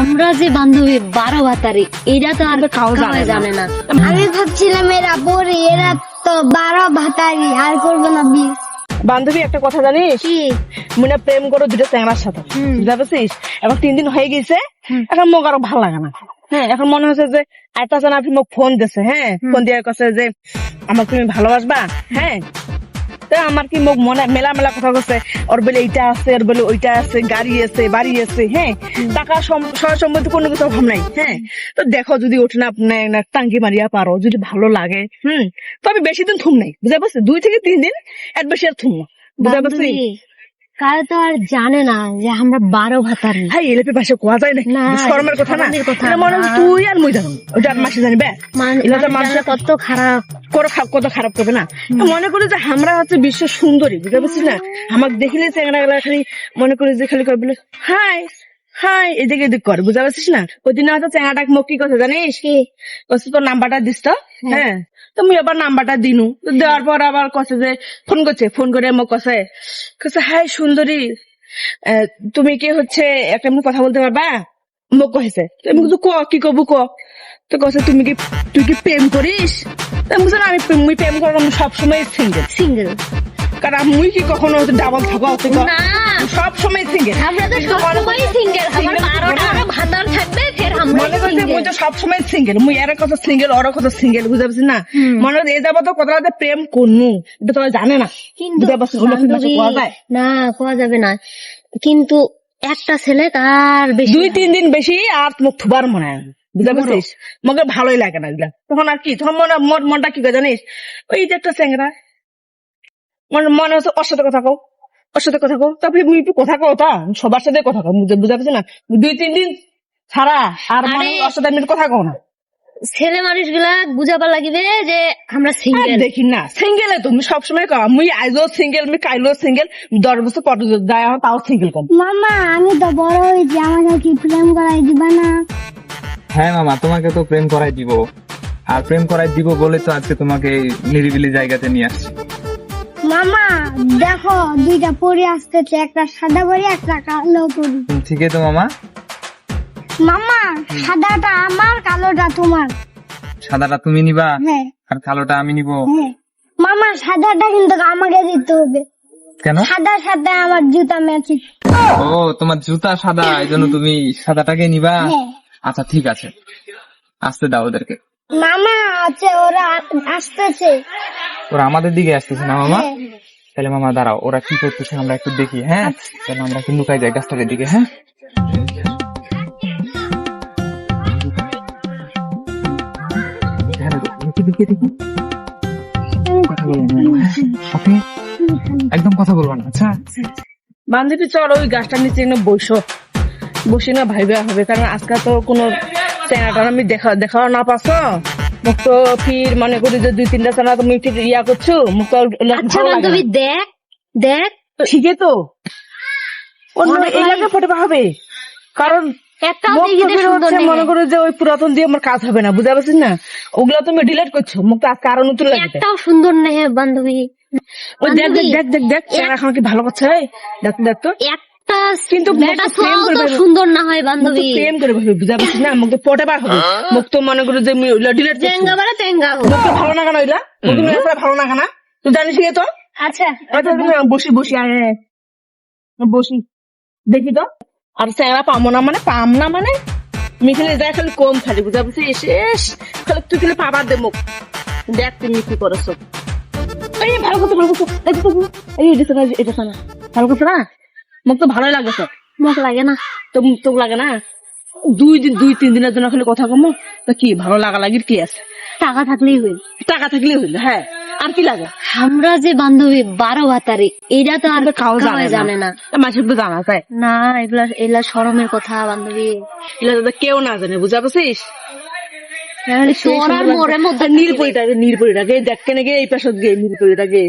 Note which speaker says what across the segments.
Speaker 1: আমরা যে বান্ধবী বারো ভাতারি এটা তো আর
Speaker 2: কাউ জানে না।
Speaker 3: আমি ভাবছিলাম এরা বড়ি এরা তো বারো ভাতারি আর করব না বিয়ে।
Speaker 2: বান্ধবী একটা কথা জানিস?
Speaker 3: কি?
Speaker 2: মনে প্রেম করো দুটো চ্যাংড়ার সাথে। বুঝতে পারছিস? এখন তিন দিন হয়ে গেছে এখন মোক আরও ভালো লাগে না। হ্যাঁ এখন মনে হচ্ছে যে জন আপনি মোক ফোন দিছে হ্যাঁ? ফোন দিয়ে কাছে যে আমার তুমি ভালোবাসবা? হ্যাঁ? তো আমার কি মোক মনে মেলা মেলা কথা কছে। ওর বলে এইটা আছে ওর বলে ওইটা আছে গাড়ি আছে বাড়ি আছে হ্যাঁ? টাকা সহ সম্বন্ধে কোনো কিছু অভাব নাই হ্যাঁ? তো দেখো যদি ওঠে না আপনি টাঙ্গি মারিয়া পারো যদি ভালো লাগে হুম? তো আমি বেশি দিন থুম নাই বুঝা পারছি দুই থেকে তিন দিন এর বেশি আর থুম বুঝা পারছি
Speaker 1: কাল তো আর জানে না যে আমরা বারো ভাতারি
Speaker 2: হাই এলেপে পাশে কোয়া যায় না
Speaker 1: না,
Speaker 2: কথা না?
Speaker 1: কথা
Speaker 2: এটা মনে হয় তুই আর মুই জানো। ওটা আর মাসি জানিবে
Speaker 1: মান- মানুষ কত খারাপ
Speaker 2: করে কত খারাপ করবে না? মনে করি যে আমরা হচ্ছে বিশ্ব সুন্দরী বুঝতে পারছিস না? আমাকে দেখলে চেঙ্গা গেলা খালি মনে করি যে খালি করে বলে হাই হাই এদিকে এদিক করে বুঝতে পারছিস না? ওই দিন হয়তো চেঙ্গাটা মোক কি কথা জানিস?
Speaker 3: কি?
Speaker 2: তোর নাম্বারটা দিস তো। হ্যাঁ। তো মুই আবার নাম্বারটা দিনু। দেওয়ার পর আবার কছে যে ফোন করছে ফোন করে মোক কছে কছে হাই সুন্দরী তুমি কি হচ্ছে একটা কথা বলতে পারবা? মোক কহেছে তো আমি কিছু ক কি কব ক তো কছে তুমি কি তুই কি প্রেম করিস? আমি না, আমি প্রেম- মুই প্রেম করব আমি সবসময় সিঙ্গেল
Speaker 1: সিঙ্গেল
Speaker 2: কারণ মুই কি কখনো ডাবল থাকো
Speaker 1: না।
Speaker 2: সব সময় সিঙ্গেল
Speaker 1: আমরা তো সিঙ্গেল
Speaker 2: তো সবসময় সিঙ্গেল মুই এর কথা সিঙ্গেল ওর কথা সিঙ্গেল বুঝতে পারছিস না? মনে হচ্ছে এই যাব তো কোথাও প্রেম করনু। এটা তোরা জানে না। বুঝতে পারছিস
Speaker 1: না কোয়া যাবে না। কিন্তু একটা ছেলে তার বেশি
Speaker 2: দুই তিন দিন বেশি আর মুখ থুবার মনে হয়। বুঝতে পারছিস? মগে ভালোই লাগে না এগুলা। তখন আর কি? তখন মনে মন- মনটা কি করে জানিস? ওই যে একটা স্যাংরা মনে মনে হচ্ছে ওর সাথে কথা কও। ওর সাথে কথা কও। তারপরে মুই একটু কথা কও তা? সবার সাথে কথা কও। বুঝতে বুঝতে না? দুই তিন দিন ছাড়া আর মানে
Speaker 1: আরে-
Speaker 2: কথা কও না।
Speaker 1: ছেলে মানুষগুলা বুঝাবার লাগিবে যে আমরা
Speaker 2: আর
Speaker 1: সিঙ্গেল
Speaker 2: দেখি না সিঙ্গেলে তুমি সবসময় কও মুই আইজও সিঙ্গেল আমি কাইলেও সিঙ্গেল দশ বছর পর যায় আমার তাও সিঙ্গেল কম।
Speaker 3: মামা আমি তো বড় হয়েছি আমাকে কি প্রেম করাই দিবা না?
Speaker 4: হ্যাঁ মামা তোমাকে তো প্রেম করাই দিব। আর প্রেম করাই দিব বলে তো আজকে তোমাকে এই নিরিবিলি জায়গাতে নিয়ে আসছি।
Speaker 3: মামা দেখো দুইটা পরি আসতেছে একটা সাদা পরি একটা কালো পরি।
Speaker 4: তুমি ঠিকই তো মামা।
Speaker 3: মামা সাদাটা আমার কালোটা তোমার।
Speaker 4: সাদাটা তুমি নিবা?
Speaker 3: হ্যাঁ।
Speaker 4: আর কালোটা আমি নিব?
Speaker 3: হ্যাঁ। মামা সাদাটা কিন্তু আমাকে দিতে হবে।
Speaker 4: কেন?
Speaker 3: সাদার সাথে আমার জুতা ম্যাচিং
Speaker 4: ও তোমার জুতা সাদা এই জন্য তুমি সাদাটাকে নিবা?
Speaker 3: হ্যাঁ।
Speaker 4: আচ্ছা ঠিক আছে। আসতে দাও ওদেরকে।
Speaker 3: মামা আছে ওরা আসতেছে।
Speaker 4: ওরা আমাদের দিকে আসতেছে না মামা। তাহলে মামা দাঁড়াও ওরা কি করতেছে আমরা একটু দেখি হ্যাঁ? তাহলে আমরা একটু লুকাই যাই গাছটার দিকে হ্যাঁ, দেখি, দেখি। কথা বলব না? ওকে? একদম কথা বলব না আচ্ছা?
Speaker 2: বান্ধবী চল ওই গাছটার নিচে এনে বসো। বসে না ভাইবা হবে কারণ আজকাল তো কোনো চেনাটা আমি দেখা দেখাও না পাচ্ছ। মুখ তো ফির মনে করি যে দুই তিনটা চেনা তুমি ফির ইয়া করছ মুখ তো
Speaker 1: আচ্ছা বান্ধবী দেখ দেখ।
Speaker 2: ঠিকই তো। অন্য এলাকা ফটে হবে কারণ মনে করো যে ওই পুরাতন দিয়ে আমার কাজ হবে না বুঝতে পারছিস না? ওগুলা তুমি ডিলিট করছ মুখ তো আজকে আরও নতুন লাগবে।
Speaker 1: একটাও সুন্দর নেই বান্ধবী।
Speaker 2: ওই দেখ দেখ দেখ দেখ দেখ চেহারা এখন কি ভালো করছে? দেখ দেখ তো।
Speaker 1: একটা
Speaker 2: কিন্তু।
Speaker 1: সুন্দর না হয় বান্ধবী।
Speaker 2: প্রেম করে ভাবে বুঝা পাচ্ছিস না? মুখ তো পটে বার হবে। মুখ তো মনে করো যে ডিলেট
Speaker 1: বাড়া চেঙ্গা হোক।
Speaker 2: মুখ তো ভালো না কেন ওইলা মুখ তো এরপরে ভালো না কেন? তুই জানিস কি তো
Speaker 1: আচ্ছা।
Speaker 2: আচ্ছা বসি বসি আয়। বসি। দেখি তো। আর চেহারা পাবো না মানে পাম না মানে? মিখালি যায় খালি কম খালি বুঝা পাচ্ছিস শেষ খালি তুই খালি পাবার দে মুখ দেখ তুমি কি করেছ। এই ভালো ভালো করছ দেখো এই এটা না এটা ভালো করছ না তো ভালোই লাগছে
Speaker 1: মুখ লাগে না।
Speaker 2: তো তোকে লাগে না? দুই দিন দুই তিন দিনের জন্য খালি কথা কমো। তা কি ভালো লাগা লাগির কি আছে?
Speaker 1: টাকা থাকলেই হইল।
Speaker 2: টাকা থাকলে হইল হ্যাঁ। আর কি লাগে?
Speaker 1: আমরা যে বান্ধবী বারো ভাতারি এটা তো আর
Speaker 2: কাউ
Speaker 1: জানে না।
Speaker 2: মাসের তো জানা যায়।
Speaker 1: না এগুলা এগুলা শরমের কথা বান্ধবী।
Speaker 2: এগুলো তো কেউ না জানে বুঝা
Speaker 1: মধ্যে
Speaker 2: নীলপরিটাকে নীলপরিটাকে দেখ কেনে গে এই গে নীলপরিটাকে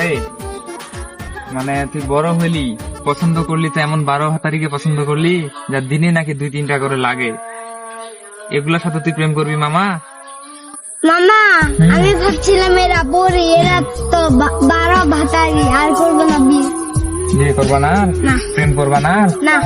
Speaker 1: রে
Speaker 4: মানে তুই বড় হইলি। পছন্দ করলি তো এমন বারো তারিখে পছন্দ করলি যা দিনে নাকি দুই তিনটা করে লাগে। এগুলোর সাথে তুই প্রেম করবি মামা?
Speaker 3: মামা আমি ভাবছিলাম এরা বড়ি এরা তো বারো ভাতারি আর করব না বিয়ে।
Speaker 4: বিয়ে করবা না। প্রেম করবা না?
Speaker 3: না।